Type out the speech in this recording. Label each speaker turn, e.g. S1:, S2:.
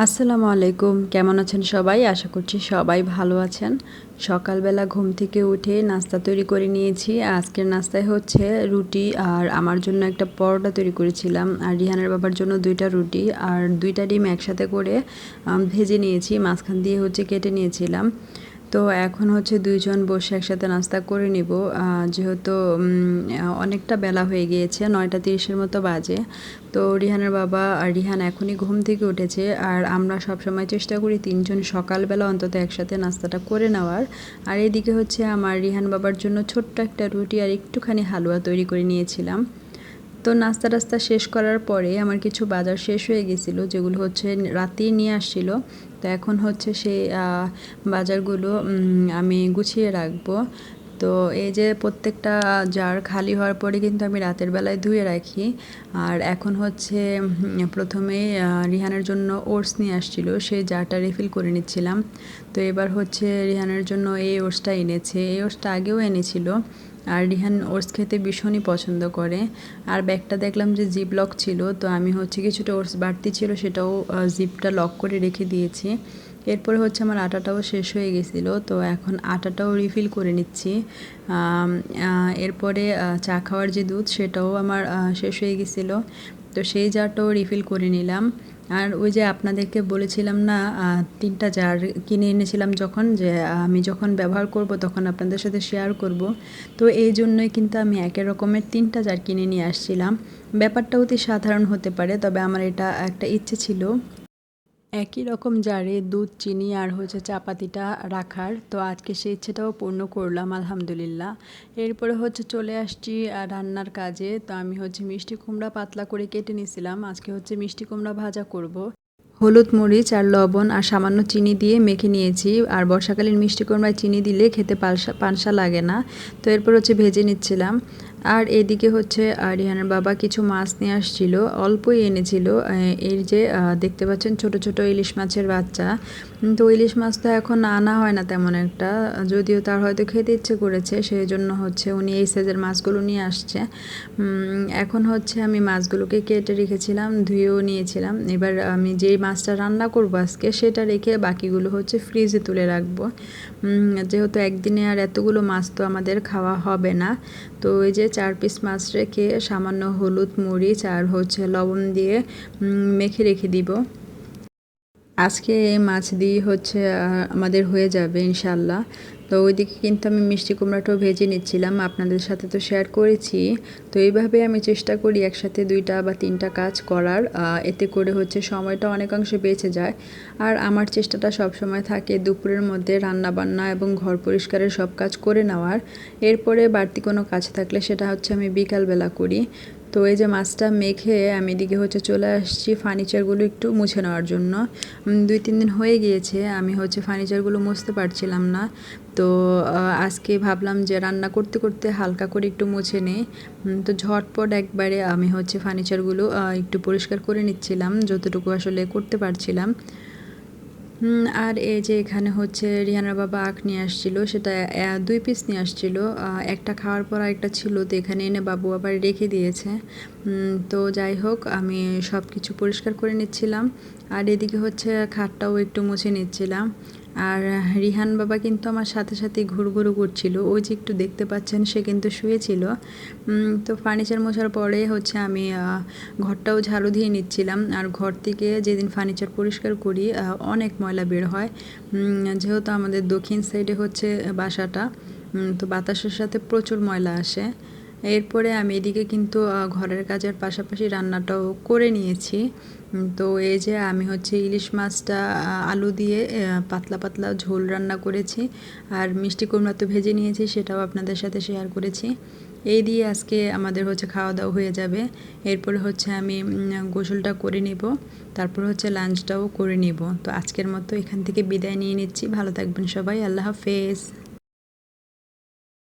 S1: আসসালামু আলাইকুম। কেমন আছেন সবাই? আশা করছি সবাই ভালো আছেন। সকালবেলা ঘুম থেকে উঠে নাস্তা তৈরি করে নিয়েছি। আজকের নাস্তায় হচ্ছে রুটি আর আমার জন্য একটা পরোটা তৈরি করেছিলাম। আর রিহানের বাবার জন্য দুইটা রুটি আর দুইটা ডিম একসাথে করে ভেজে নিয়েছি। মাঝখান দিয়ে হচ্ছে কেটে নিয়েছিলাম। তো এখন হচ্ছে দুইজন বসে একসাথে নাস্তা করে নিব। যেহেতু অনেকটা বেলা হয়ে গিয়েছে, নয়টা তিরিশের মতো বাজে। তো রিহানের বাবা আর রিহান এখনই ঘুম থেকে উঠেছে আর আমরা সব সময় চেষ্টা করি তিনজন সকালবেলা অন্তত একসাথে নাস্তাটা করে নেওয়ার। আর এদিকে হচ্ছে আমার রিহান বাবার জন্য ছোট্ট একটা রুটি আর একটুখানি হালুয়া তৈরি করে নিয়েছিলাম। তো নাস্তা টাস্তা শেষ করার পরে আমার কিছু বাজার শেষ হয়ে গেছিল, যেগুলো হচ্ছে রাতেই নিয়ে আসছিল। তো এখন হচ্ছে সেই বাজারগুলো আমি গুছিয়ে রাখব। তো এই যে প্রত্যেকটা জার খালি হওয়ার পরে কিন্তু আমি রাতের বেলায় ধুয়ে রাখি। আর এখন হচ্ছে প্রথমে রিহানের জন্য ওটস নিয়ে আসছিল, সেই জারটা রিফিল করে নিচ্ছিলাম। তো এবার হচ্ছে রিহানের জন্য এই ওটসটা এনেছে। এই ওটসটা আগেও এনেছিল। আর রিহান ওটস খেতে ভীষণই পছন্দ করে। আর ব্যাগটা দেখলাম যে জিপ লক ছিল, তো আমি হচ্ছে কিছুটা ওটস বাড়তি ছিল, সেটাও জিপটা লক করে রেখে দিয়েছি। এরপরে হচ্ছে আমার আটাটাও শেষ হয়ে গেছিল, তো এখন আটাটাও রিফিল করে নিচ্ছি। এরপরে চা খাওয়ার যে দুধ সেটাও আমার শেষ হয়ে গেছিল। তো সেই জারটাও রিফিল করে নিলাম। আর ওই যে আপনাদেরকে বলেছিলাম না তিনটা জার কিনে এনেছিলাম যখন, যে আমি যখন ব্যবহার করব তখন আপনাদের সাথে শেয়ার করব। তো এই জন্যই কিন্তু আমি একের রকমের তিনটা জার কিনে নিয়ে আসছিলাম। ব্যাপারটা অতি সাধারণ হতে পারে, তবে আমার এটা একটা ইচ্ছে ছিল। একই রকম জারে দুধ, চিনি আর হচ্ছে চাপাতিটা রাখার। তো আজকে সেই ইচ্ছেটাও পূর্ণ করলাম, আলহামদুলিল্লাহ। এরপরে হচ্ছে চলে আসছি রান্নার কাজে। তো আমি হচ্ছে মিষ্টি কুমড়া পাতলা করে কেটে নিয়েছিলাম আজকে হচ্ছে মিষ্টি কুমড়া ভাজা করব। হলুদ মরিচ আর লবণ আর সামান্য চিনি দিয়ে মেখে নিয়েছি। আর বর্ষাকালীন মিষ্টি কুমড়ায় চিনি দিলে খেতে পালসা পানসা লাগে না। তো এরপর হচ্ছে ভেজে নিচ্ছিলাম। আর এদিকে হচ্ছে রিহানের বাবা কিছু মাছ নিয়ে আসছিল, অল্পই এনেছিল। এর যে দেখতে পাচ্ছেন ছোট ছোট ইলিশ মাছের বাচ্চা। তো ইলিশ মাছ তো এখন আনা হয় না তেমন একটা। যদিও তার হয়তো খেতে ইচ্ছে করেছে সেই জন্য হচ্ছে উনি এই সাইজের মাছগুলো নিয়ে আসছে। এখন হচ্ছে আমি মাছগুলোকে কেটে রেখেছিলাম, ধুয়েও নিয়েছিলাম। এবার আমি যেই মাছটা রান্না করব আজকে, সেটা রেখে বাকিগুলো হচ্ছে ফ্রিজে তুলে রাখব। যেহেতু একদিনে আর এতগুলো মাছ তো আমাদের খাওয়া হবে না, তো এই যে চার পিস মাছ রেখে সামান্য হলুদ মরিচ আর হচ্ছে লবণ দিয়ে মেখে রেখে দিব। আজকে মাছ দিয়ে হচ্ছে আমাদের হয়ে যাবে ইনশাল্লাহ তো ওইদিকে কিন্তু আমি মিষ্টি কুমড়াটাও ভেজে নিচ্ছিলাম, আপনাদের সাথে তো শেয়ার করেছি। তো এইভাবে আমি চেষ্টা করি একসাথে দুইটা বা তিনটা কাজ করার এতে করে হচ্ছে সময়টা অনেকাংশে বেঁচে যায়। আর আমার চেষ্টাটা সব সময় থাকে দুপুরের মধ্যে রান্না বান্না এবং ঘর পরিষ্কারের সব কাজ করে নেওয়ার। এরপরে বাড়তি কোনো কাজ থাকলে সেটা হচ্ছে আমি বিকালবেলা করি। তো এই যে মাছটা মেখে আমি এদিকে হচ্ছে চলে আসছি ফার্নিচারগুলো একটু মুছে নেওয়ার জন্য। দুই, তিন দিন হয়ে গিয়েছে, আমি হচ্ছে ফার্নিচারগুলো মুছতে পারছিলাম না। তো আজকে ভাবলাম যে রান্না করতে করতে হালকা করে একটু মুছে নেই। তো ঝটপট একবারে আমি হচ্ছে ফার্নিচারগুলো একটু পরিষ্কার করে নিচ্ছিলাম, যতটুকু আসলে করতে পারছিলাম। আর এই যে এখানে হচ্ছে রিহানার বাবা আখ নিয়ে আসছিল, সেটা দুই পিস নিয়ে আসছিল। একটা খাওয়ার পর একটা ছিল, তো এখানে এনে বাবু আবার রেখে দিয়েছে। তো যাই হোক, আমি সব কিছু পরিষ্কার করে নিচ্ছিলাম। আর এদিকে হচ্ছে খাটটাও একটু মুছে নিচ্ছিলাম। আর রিহান বাবা কিন্তু আমার সাথে সাথে ঘুরঘুরু করছিল ওই যে একটু দেখতে পাচ্ছেন, সে কিন্তু শুয়েছিল। তো ফার্নিচার মোছার পরে হচ্ছে আমি ঘরটাও ঝাড়ু দিয়ে নিচ্ছিলাম। আর ঘর থেকে যেদিন ফার্নিচার পরিষ্কার করি অনেক ময়লা বের হয়। যেহেতু আমাদের দক্ষিণ সাইডে হচ্ছে বাসাটা তো বাতাসের সাথে প্রচুর ময়লা আসে। এরপরে আমি এদিকে কিন্তু ঘরের কাজের পাশাপাশি রান্নাটাও করে নিয়েছি। তো এই যে আমি হচ্ছে ইলিশ মাছটা আলু দিয়ে পাতলা পাতলা ঝোল রান্না করেছি আর মিষ্টি কুমড়া তো ভেজে নিয়েছি, সেটাও আপনাদের সাথে শেয়ার করেছি। এই দিয়ে আজকে আমাদের হচ্ছে খাওয়া দাওয়া হয়ে যাবে। এরপরে হচ্ছে আমি গোসলটা করে নিব, তারপর হচ্ছে লাঞ্চটাও করে নিব। তো আজকের মতো এখান থেকে বিদায় নিয়ে নিচ্ছি। ভালো থাকবেন সবাই, আল্লাহ হাফেজ।